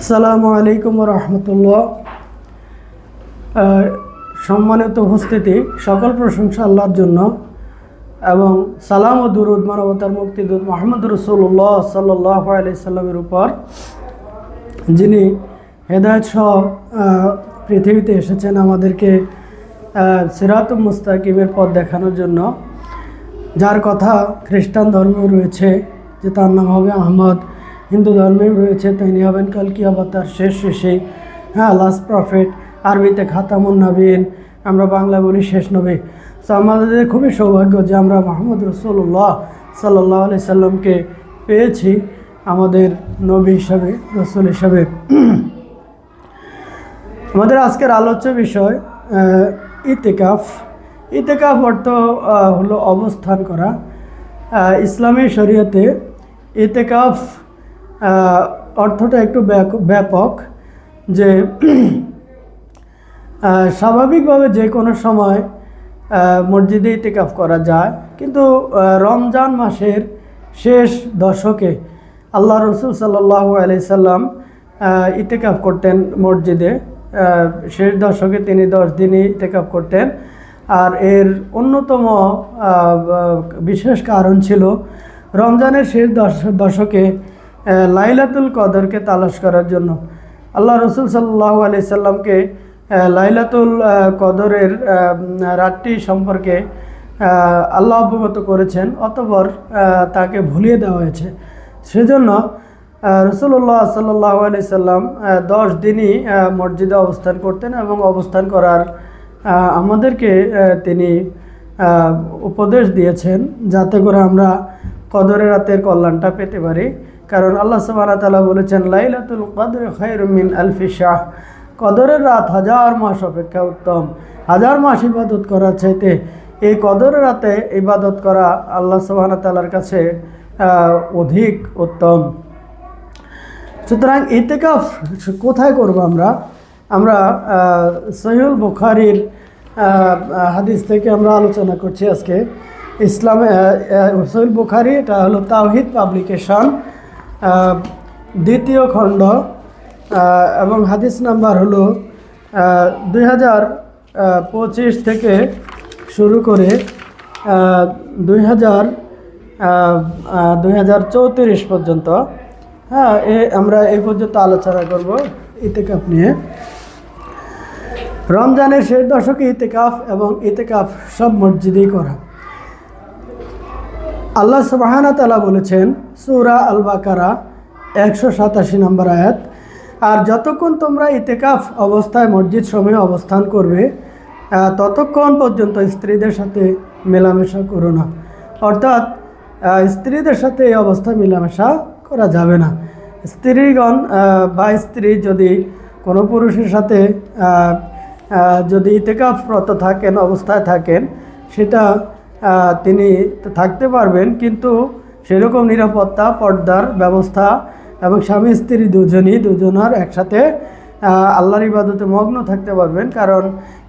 আসসালামু আলাইকুম রহমতুল্লাহ। সম্মানিত উপস্থিতি, সকল প্রশংসা আল্লাহর জন্য এবং সালাম ও দুরুদ মানবতার মুক্তিদূত মোহাম্মদ রসুল্লাহ সাল্লাহ আলাইসাল্লামের উপর, যিনি হেদায়ত সহ পৃথিবীতে এসেছেন আমাদেরকে সিরাত মুস্তাকিমের পথ দেখানোর জন্য। যার কথা খ্রিস্টান ধর্মে রয়েছে, যে তার নাম হবে আহমদ হিন্দু ধর্মেও রয়েছে তিনি হবেন কালকি অবতার, শেষ শেষে। হ্যাঁ লাস্ট প্রফেট আরবিতে খাতামুন নবীন, আমরা বাংলা বলি শেষ নবী। তো আমাদের খুবই সৌভাগ্য যে আমরা মোহাম্মদ রসুল্লাহ সাল্লাহ আলি সাল্লামকে পেয়েছি, আমাদের নবী হিসাবে, রসুল হিসাবে। আমাদের আজকের আলোচ্য বিষয় ইতেকাফ। ইতেকাফ অর্থ হলো অবস্থান করা। ইসলামী শরীয়তে ইতেকাফ অর্থটা একটু ব্যাপক যে স্বাভাবিকভাবে যে কোনো সময় মসজিদে ইতেকাফ করা যায়। কিন্তু রমজান মাসের শেষ দশকে আল্লাহ রসুল সাল্লাহ আলি সাল্লাম ইতেকাফ করতেন মসজিদে। শেষ দশকে তিনি দশ দিনই ইতেকাফ করতেন। আর এর অন্যতম বিশেষ কারণ ছিল, রমজানের শেষ দশ দশকে লাইলাতুল কদরকে তালাশ করার জন্য। আল্লাহ রসুল সাল্লাহ আলি সাল্লামকে লাইলাতুল কদরের রাতটি সম্পর্কে আল্লাহ অবগত করেছেন, অতপর তাকে ভুলিয়ে দেওয়া হয়েছে। সেজন্য রসুল্লাহ সাল্লাহ আলি সাল্লাম দশ দিনই মসজিদে অবস্থান করতেন এবং অবস্থান করার আমাদেরকে তিনি উপদেশ দিয়েছেন, যাতে করে আমরা কদরের রাতের কল্যাণটা পেতে পারি। কারণ আল্লাহ সুবহানাহু ওয়া তাআলা বলেছেন, লাইলাতুল কদর খায়রুম মিন আলফি শাহ কদরের রাত হাজার মাস অপেক্ষা উত্তম। হাজার মাস ইবাদত করার চাইতে এই কদরের রাতে ইবাদত করা আল্লাহ সুবহানাহু ওয়া তাআলার কাছে অধিক উত্তম। সুতরাং ইতেকাফ কোথায় করব আমরা? আমরা সহিউল বুখারির হাদিস থেকে আমরা আলোচনা করছি আজকে। ইসলামে আহ, বুখারি এটা হলো তাওহিদ পাবলিকেশন। দ্বিতীয় খণ্ড এবং হাদিস নাম্বার হলো দুই হাজার পঁচিশ থেকে শুরু করে দুই হাজার দুই হাজার চৌত্রিশ পর্যন্ত। হ্যাঁ এ আমরা এই পর্যন্ত আলোচনা করব ইতেকাফ নিয়ে। রমজানের শেষ দশকে ইতেকাফ এবং ইতেকাফ সব মসজিদেই করা। আল্লাহ সুবাহানা তালা বলেছেন, সুরা আল বাকারা একশো সাতাশি নম্বর আয়াত, আর যতক্ষণ তোমরা ইতেকাফ অবস্থায় মসজিদ সময়ে অবস্থান করবে ততক্ষণ পর্যন্ত স্ত্রীদের সাথে মেলামেশা করো না। অর্থাৎ স্ত্রীদের সাথে এই অবস্থায় মেলামেশা করা যাবে না। স্ত্রীগণ বা স্ত্রী যদি কোনো পুরুষের সাথে যদি ইতেকাফরত থাকেন, অবস্থায় থাকেন, সেটা তিনি থাকতে পারবেন, কিন্তু সেরকম নিরাপত্তা, পর্দার ব্যবস্থা এবং স্বামী, স্ত্রী দুজনই, দুজনার একসাথে আল্লাহর ইবাদতে মগ্ন থাকতে পারবেন। কারণ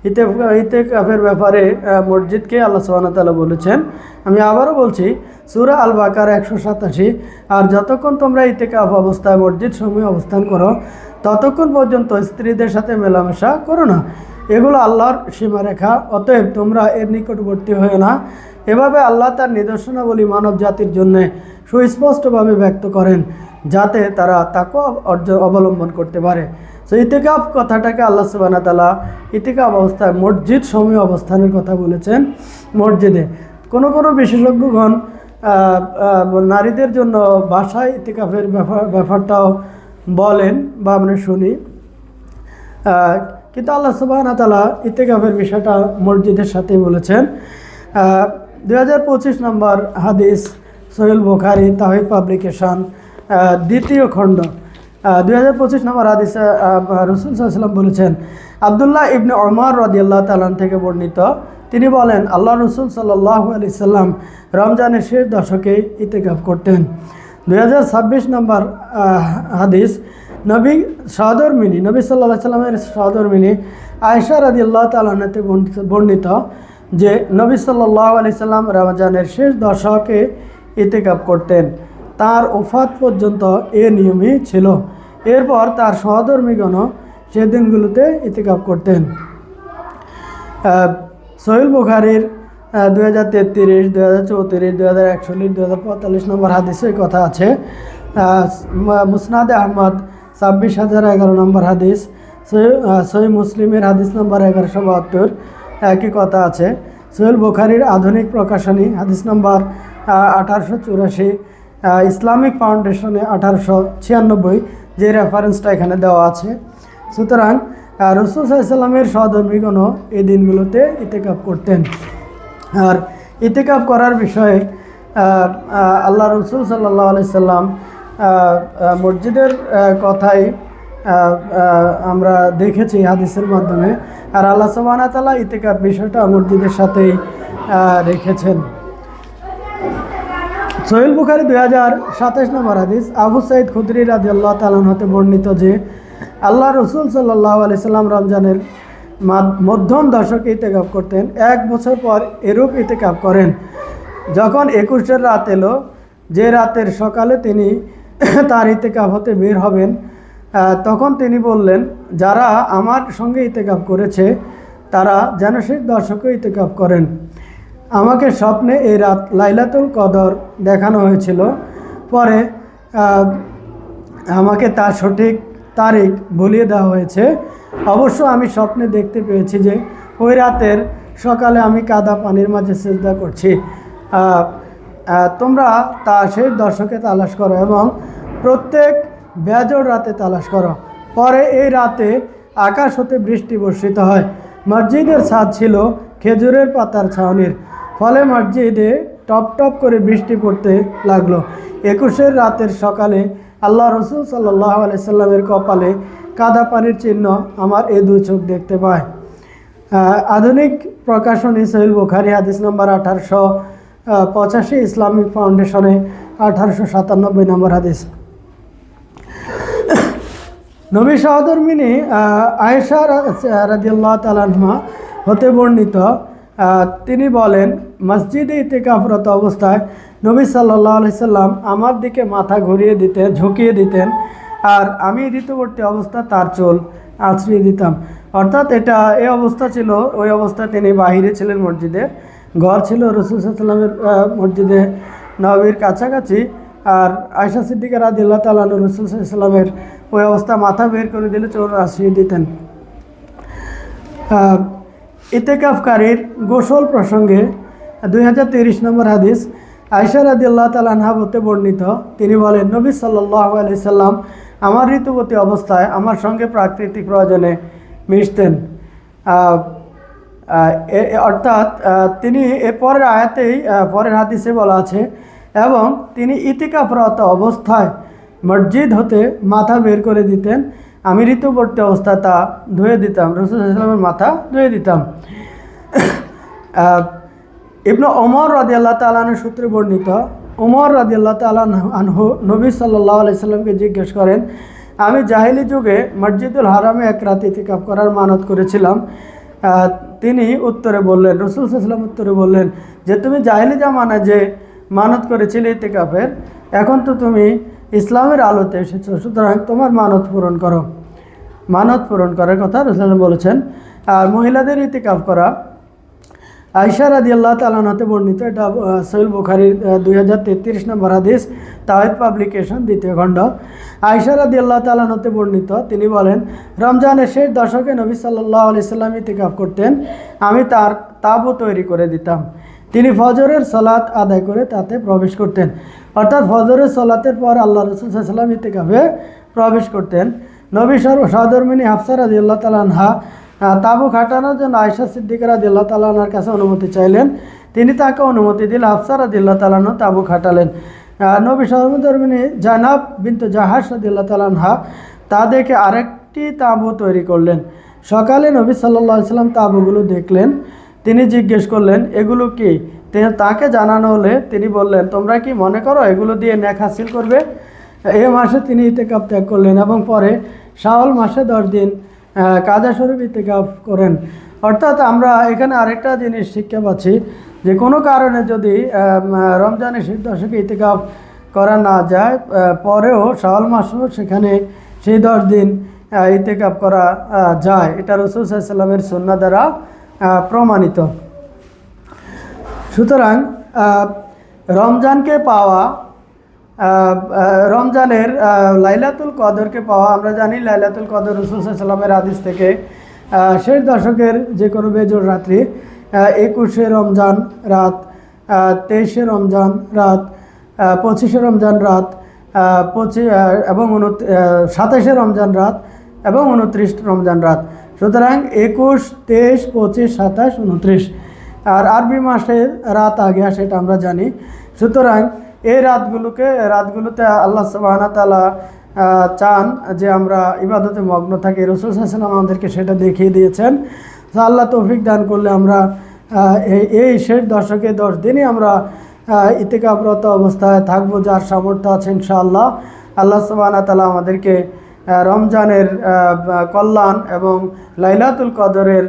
ইতে ইতে কাফের ব্যাপারে মসজিদকে আল্লাহ সুবাহ তালা বলেছেন। আমি আবারও বলছি, সুরা আল বাকার একশো সাতাশি, আর যতক্ষণ তোমরা ইতে কাফ অবস্থায় মসজিদ সময় অবস্থান করো, ততক্ষণ পর্যন্ত স্ত্রীদের সাথে মেলামেশা করো না। এগুলো আল্লাহর সীমারেখা, অতএব তোমরা এর নিকটবর্তী হয়ে না। এভাবে আল্লাহ তার নিদর্শনাবলী মানব জাতির জন্যে সুস্পষ্টভাবে ব্যক্ত করেন, যাতে তারা তাকে অর্জন অবলম্বন করতে পারে। তো ইতিকাফ কথাটাকে আল্লাহ সুবানা তালা ইতিকাফ অবস্থায় মসজিদ সময় অবস্থানের কথা বলেছেন মসজিদে। কোনো কোনো বিশেষজ্ঞগণ নারীদের জন্য বাসায় ইতিকাফের ব্যাপার, ব্যাপারটাও বলেন বা আমরা শুনি। কিন্তু আল্লাহ সুবাহ তালা ইতেকাফের বিষয়টা মসজিদের সাথে বলেছেন। হাজার পঁচিশ নম্বর হাদিস সোহেল বোখারি তাহিদ পাবলিকেশন দ্বিতীয় খণ্ড। দুই হাজার পঁচিশ নম্বর হাদিসে রসুল সাল্লাম বলেছেন, আবদুল্লাহ ইবনে ওমর রদিয়াল্লাহ তালান থেকে বর্ণিত। তিনি বলেন, আল্লাহ রসুল সাল্লাহ আলি সাল্লাম রমজানের শেষ দশকে ইতেকাফ করতেন। দুই হাজার ছাব্বিশ নম্বর হাদিস নবী সহধর্মিনী, নবী সাল্লাহ সাল্লামের সহধর্মিনী আয়সা রাদি আল্লাহ তালাতে বর্ণিত যে নবী সাল্লাহ আলি সাল্লাম রমজানের শেষ দশকে ইতেকাপ করতেন। তার ওফাত পর্যন্ত এ নিয়মই ছিল। এরপর তার সহধর্মীগণও সে দিনগুলোতে ইতিকাপ করতেন। সোহেল বুখারির দু হাজার তেত্রিশ দু হাজার চৌত্রিশ দু হাজার একচল্লিশ দু হাজার পঁয়তাল্লিশ নম্বর হাদিসের কথা আছে। মুসনাদে আহমদ ছাব্বিশ হাজার এগারো নম্বর হাদিস। সহি মুসলিমের হাদিস নম্বর এগারোশো বাহাত্তর। একই কথা আছে। সোহেল বুখারির আধুনিক প্রকাশনী হাদিস নম্বর আঠারোশো চুরাশি। ইসলামিক ফাউন্ডেশনে আঠারোশো ছিয়ানব্বই, যে রেফারেন্সটা এখানে দেওয়া আছে। সুতরাং রসুল সাল্লামের সহধর্মীগণও এই দিনগুলোতে ইতেকাপ করতেন। আর ইতেকাপ করার বিষয়ে আল্লাহ রসুল সাল্লাহ আলাইসাল্লাম মসজিদের কথাই আমরা দেখেছি হাদিসের মাধ্যমে। আর আল্লাহ সুবাহ তালা ইতেকাপ বিষয়টা মসজিদের সাথেই রেখেছেন। সোহেল বুখারি দুই হাজার সাতাশ নম্বর হাদিস, আবু সাইদ খুদরি রাজি আল্লাহ তালন হতে বর্ণিত যে, আল্লাহ রসুল সাল্লাহ আলি সাল্লাম রমজানের মধ্যম দশকে ইতেকাপ করতেন, এক বছর পর এরূপ ইতেকাপ করেন। যখন একুশের রাত এলো, যে রাতের সকালে তিনি তার ইতেকাপ হতে বের হবেন। তখন তিনি বললেন, যারা আমার সঙ্গে ইতেকাপ করেছে, তারা যেন শেষ দশকে ইতেকাপ করেন। আমাকে স্বপ্নে এই রাত লাইলাতুল কদর দেখানো হয়েছিল। পরে আমাকে তার সঠিক তারিখ বলিয়ে দেওয়া হয়েছে। অবশ্য আমি স্বপ্নে দেখতে পেয়েছি যে, ওই রাতের সকালে আমি কাদা পানির মাঝে চিন্তা করছি। তোমরা তা সেই দর্শকে তালাশ করো এবং প্রত্যেক বেজর রাতে তালাশ করো। পরে এই রাতে আকাশ হতে বৃষ্টি বর্ষিত হয়। মসজিদের ছাদ ছিল খেজুরের পাতার ছাউনির। ফলে মসজিদে টপ টপ করে বৃষ্টি পড়তে লাগল। একুশের রাতের সকালে আল্লাহ রসুল সাল্লাহ আলাইসাল্লামের কপালে কাদা পানির চিহ্ন আমার এ দু চোখ দেখতে পায়। আধুনিক প্রকাশনী সহিল বুখারি হাদিস নম্বর আঠারোশো পঁচাশি ইসলামিক ফাউন্ডেশনে আঠারোশো সাতানব্বই নম্বর হাদিস। নবী সহধর্মিনী আয়েশা রাজিয়াল্লাহ তালানহা হতে বর্ণিত তিনি বলেন, মসজিদে ইতেকাফরত অবস্থায় নবী সাল্লাহ সাল্লাম আমার দিকে মাথা ঘুরিয়ে দিতেন, ঝুঁকিয়ে দিতেন, আর আমি ঋতুবর্তী অবস্থা তার চোল আছড়িয়ে দিতাম। অর্থাৎ এটা, এ অবস্থা ছিল, ওই অবস্থায় তিনি বাহিরে ছিলেন মসজিদে। ঘর ছিল রসুল সাল্লামের মসজিদে নবীর কাছাকাছি। আর আয়সা সিদ্দিকা রাদিল্লাহ তালু রসুল সাল্লামের ওই অবস্থা মাথা বের করে দিলে চোর আসিয়ে দিতেন। ইতেকাফকারীর গোসল প্রসঙ্গে দুই হাজার তিরিশ নম্বর হাদিস আয়সা রাদিল্লাহ তালানহা বর্ণিত। তিনি বলেন, নবী সাল্লাহ আলি সাল্লাম আমার ঋতুবতী অবস্থায় আমার সঙ্গে প্রাকৃতিক প্রয়োজনে মিশতেন। অর্থাৎ তিনি এ পরের আয়াতেই পরের হাদিসে বলা আছে, এবং তিনি ইতিকাফরত অবস্থায় মসজিদ হতে মাথা বের করে দিতেন। আমি ঋতুবর্তী অবস্থায় তা ধুয়ে দিতাম, রসুল ইসলামের মাথা ধুয়ে দিতাম। ইবনু ওমর রাজি আল্লাহ তালানের সূত্রে বর্ণিত, ওমর রাজি আল্লাহ তালান আনহু নবী সাল্লাহ আলাইসাল্লামকে জিজ্ঞেস করেন, আমি জাহিলি যুগে মসজিদুল হারামে এক রাত ইতিকাপ করার মানত করেছিলাম। তিনি উত্তরে বললেন, রসুল সাল্লাম উত্তরে বললেন যে, তুমি জাহিলি জামানা যে মানত করেছিলে ইতিকাফের, এখন তো তুমি ইসলামের আলোতে এসেছ, সুতরাং তোমার মানত পূরণ করো। মানত পূরণ করার কথা রসুল বলেছেন, আর মহিলাদের ইতিকাফ করা আয়সা রাদি আল্লাহ তালানাতে বর্ণিত এটা সৈল বুখারির দুই হাজার তেত্রিশ নম্বর হাদিস তাহিদ পাবলিকেশন, দ্বিতীয় খণ্ড। আয়সা রাদি আল্লাহ তালানাতে বর্ণিত, তিনি বলেন, রমজানের শেষ দশকে নবী সাল্লাহ আলি সাল্লাম ইতিকাফ করতেন, আমি তার তাবু তৈরি করে দিতাম। তিনি ফজরের সলাৎ আদায় করে তাতে প্রবেশ করতেন। অর্থাৎ ফজরের সলাতের পর আল্লাহ রসুল ইতিকাফে প্রবেশ করতেন। নবী সর্ব সহধর্মিনী হাফসা রাজি আল্লাহ তালানহা তাবু খাটানোর জন্য আয়সা সিদ্দিক রাজি আল্লাহ তালানার কাছে অনুমতি চাইলেন। তিনি তাকে অনুমতি দিলে আফসারা দিল্লা তালানো তাবু খাটালেন। নবী সহধর্মিনী জানাব বিন্তু জাহাজ আল্লাহ তালানহা তা দেখে আরেকটি তাঁবু তৈরি করলেন। সকালে নবী সাল্লাহ সাল্লাম তাঁবুগুলো দেখলেন। তিনি জিজ্ঞেস করলেন, এগুলো কি? তাকে জানানো হলে তিনি বললেন, তোমরা কি মনে করো এগুলো দিয়ে ন্যাক হাসিল করবে? এ মাসে তিনি ইতেকাপ ত্যাগ করলেন এবং পরে শাওয়াল মাসে দশ দিন কাজা শরীফ ইতেকাপ করেন। অর্থাৎ আমরা এখানে আরেকটা জিনিস শিক্ষা পাচ্ছি যে কোনো কারণে যদি রমজানের শীত দশকে ইতেকাপ করা না যায় পরেও শাওয়াল মাসও সেখানে সেই দশ দিন ইতেকাফ করা যায়। এটা রসুল সাল্লামের সন্না দ্বারা প্রমাণিত। সুতরাং রমজানকে পাওয়া রমজানের লাইলাতুল কদরকে পাওয়া, আমরা জানি লাইলাতুল কদর রসুল সাল্লামের আদিস থেকে শেষ দশকের যে কোনো বেজোর রাত্রি একুশে রমজান রাত তেইশে রমজান রাত পঁচিশে রমজান রাত পঁচিশ এবং উনত সাতাশে রমজান রাত এবং উনত্রিশ রমজান রাত। সুতরাং একুশ, তেইশ, পঁচিশ, সাতাশ, উনত্রিশ। আর আরবি মাসে রাত আগে আসে এটা আমরা জানি। সুতরাং এই রাতগুলোকে, রাতগুলোতে আল্লাহ সুবাহানা তালা চান যে আমরা ইবাদতে মগ্ন থাকি। রসুল হাসান আমাদেরকে সেটা দেখিয়ে দিয়েছেন। তো আল্লাহ তৌফিক দান করলে আমরা এই এই শেষ দশকে দশ দিনই আমরা ইতিকাব্রত অবস্থায় থাকব যার সামর্থ্য আছে ইনশাআল্লাহ। আল্লাহ সুবাহানা তালা আমাদেরকে রমজানের কল্যাণ এবং লাইলাতুল কদরের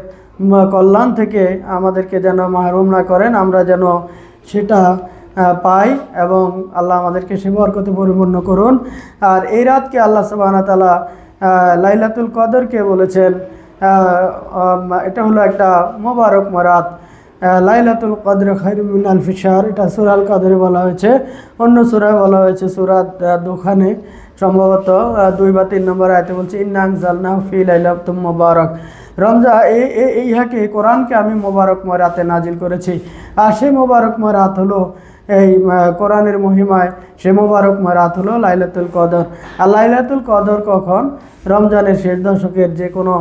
কল্যাণ থেকে আমাদেরকে যেন মাহরুম না করেন। আমরা যেন সেটা পাই এবং আল্লাহ আমাদেরকে সে বরকতে পরিপূর্ণ করুন। আর এই রাতকে আল্লাহ সুবাহনা তালা লাইলাতুল কদরকে বলেছেন এটা হলো একটা মোবারক রাত লাইলাতুল কদর খৈরুমিন আল ফিসার এটা সুরাল কদরে বলা হয়েছে। অন্য সুরায় বলা হয়েছে সুরাত দোকানে সম্ভবত দুই বা তিন নম্বর আয়তে বলছে, ইন্নাং জালনা ফি লাইলাতুম মোবারক। রমজা, এই ইহাকে কোরআনকে আমি মোবারকময় রাতে নাজিল করেছি। আর সেই মোবারকময় রাত হলো এই কোরআনের মহিমায় সে মোবারকময় রাত হলো লাইলাতুল কদর। আর লাইলাতুল কদর কখন? রমজানের শেষ দশকের যে কোনো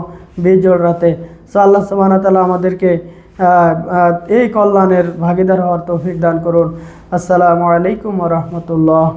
বিজোড় রাতে। সো আল্লাহ সুবাহতালা আমাদেরকে এই কল্যাণের ভাগিদার হওয়ার তৌফিক দান করুন। আসসালামু আলাইকুম রহমতুল্লাহ।